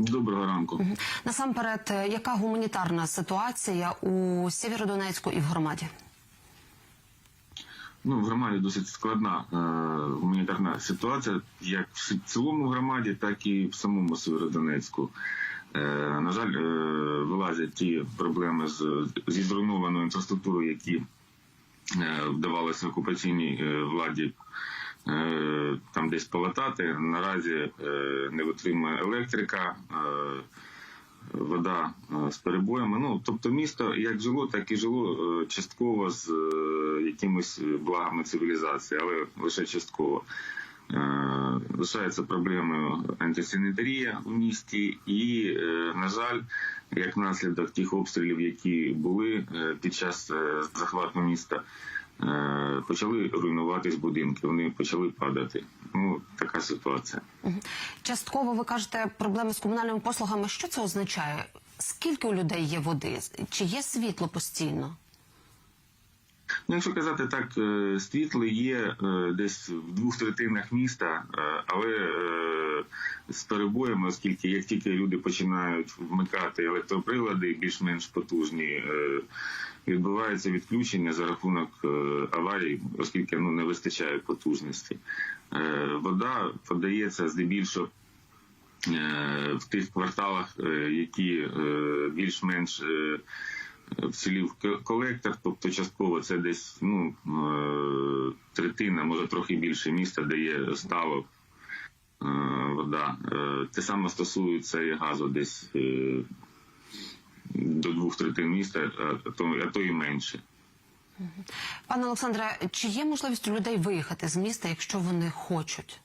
Доброго ранку. Насамперед, е, яка гуманітарна ситуація у Сєвєродонецьку і в громаді? Ну, в громаді досить складна е, гуманітарна ситуація, як в цілому громаді, так і в самому Сєвєродонецьку. Е, на жаль, е, вилазять ті проблеми з, зі зруйнованою інфраструктурою, які е, вдавалося окупаційній е, владі е, там десь полатати. Наразі е, не витримує електрика. Е, вода е, з перебоями. Ну тобто, місто як жило, так і жило частково з якимись благами цивілізації, але лише частково. Лишається проблемою антисанітарія у місті, і, на жаль, як наслідок тих обстрілів, які були під час захвату міста, почали руйнуватись будинки, вони почали падати. Ну така ситуація. Частково ви кажете проблеми з комунальними послугами. Що це означає? Скільки у людей є води? Чи є світло постійно? Ну, якщо казати так, е, світло є е, десь в двох третинах міста, е, але е, з перебоями, оскільки як тільки люди починають вмикати електроприлади більш-менш потужні, е, відбувається відключення за рахунок е, аварій, оскільки ну не вистачає потужності. Е, Вода подається здебільшого в тих кварталах, які більш-менш вцілів колектор, тобто частково це десь ну, третина, може трохи більше міста, де є стало е, вода. Е, Те саме стосується і газу, десь е, до двох третин міста, а то, і менше. Пане Олександре, чи є можливість у людей виїхати з міста, якщо вони хочуть?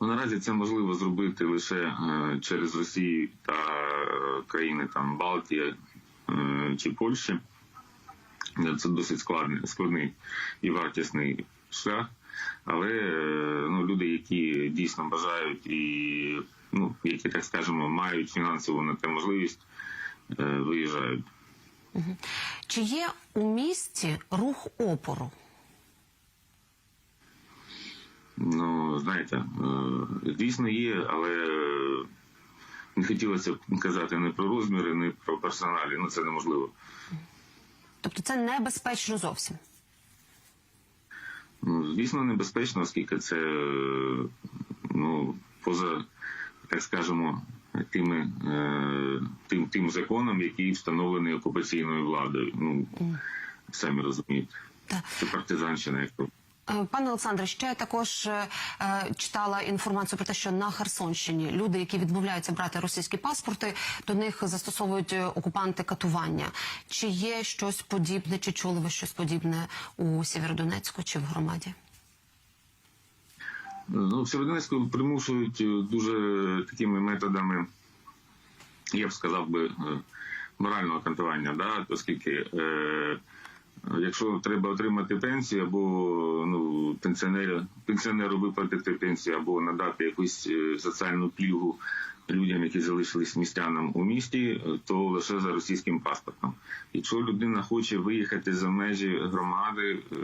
Ну, наразі це можливо зробити лише е, через Росію та е, країни там Балтії е, чи Польщі. Е, Це досить складний, складний і вартісний шлях. Але е, ну, люди, які дійсно бажають і ну, які, так скажемо, мають фінансову на те можливість, е, виїжджають. Чи є у місті рух опору? Ну, знаєте, е, дійсно є, але не хотілося б казати не про розміри, не про персоналі. Ну це неможливо. Тобто це небезпечно зовсім. Ну, звісно, небезпечно, оскільки це ну, поза, так скажемо, тими, е, тим, тим законом, який встановлений окупаційною владою. Ну, самі розумієте. Це партизанщина, як то. Е, Пане Олександре, ще я також е, е, читала інформацію про те, що на Херсонщині люди, які відмовляються брати російські паспорти, до них застосовують окупанти катування. Чи є щось подібне, чи чули ви щось подібне у Сєвєродонецьку чи в громаді? Ну, в Сєвєродонецьку примушують дуже такими методами, я б сказав би, морального кантування, да? оскільки е, якщо треба отримати пенсію або ну, пенсіонеру, пенсіонеру виплатити пенсію або надати якусь е, соціальну плігу людям, які залишились містянам у місті, е, то лише за російським паспортом. Якщо людина хоче виїхати за межі громади, е,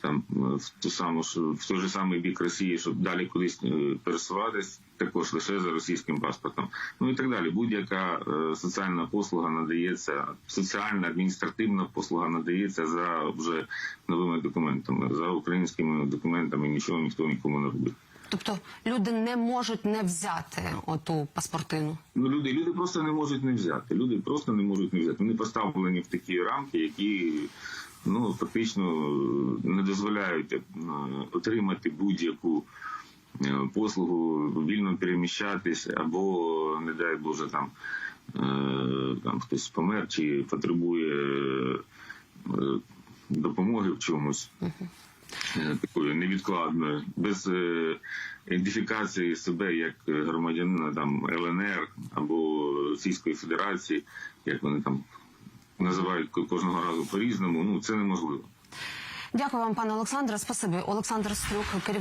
там е, в ту саму в той же самий бік Росії, щоб далі кудись е, пересуватись, також лише за російським паспортом. Ну і так далі. Будь-яка е, соціальна послуга надається, соціальна адміністративна послуга надається за вже новими документами. За українськими документами нічого ніхто нікому не робить. Тобто люди не можуть не взяти оту паспортину. Ну, люди, люди просто не можуть не взяти. Люди просто не можуть не взяти. Вони поставлені в такі рамки, які ну фактично е, не дозволяють е, отримати будь-яку е, послугу, вільно переміщатись, або, не дай Боже, там, там хтось помер чи потребує допомоги в чомусь. Такою невідкладною, без е, ідентифікації себе як громадянина там ЛНР або Російської Федерації, як вони там називають кожного разу по-різному. Ну це неможливо. Дякую вам, пане Олександре. Спасибі. Олександр Стрюк, керівник.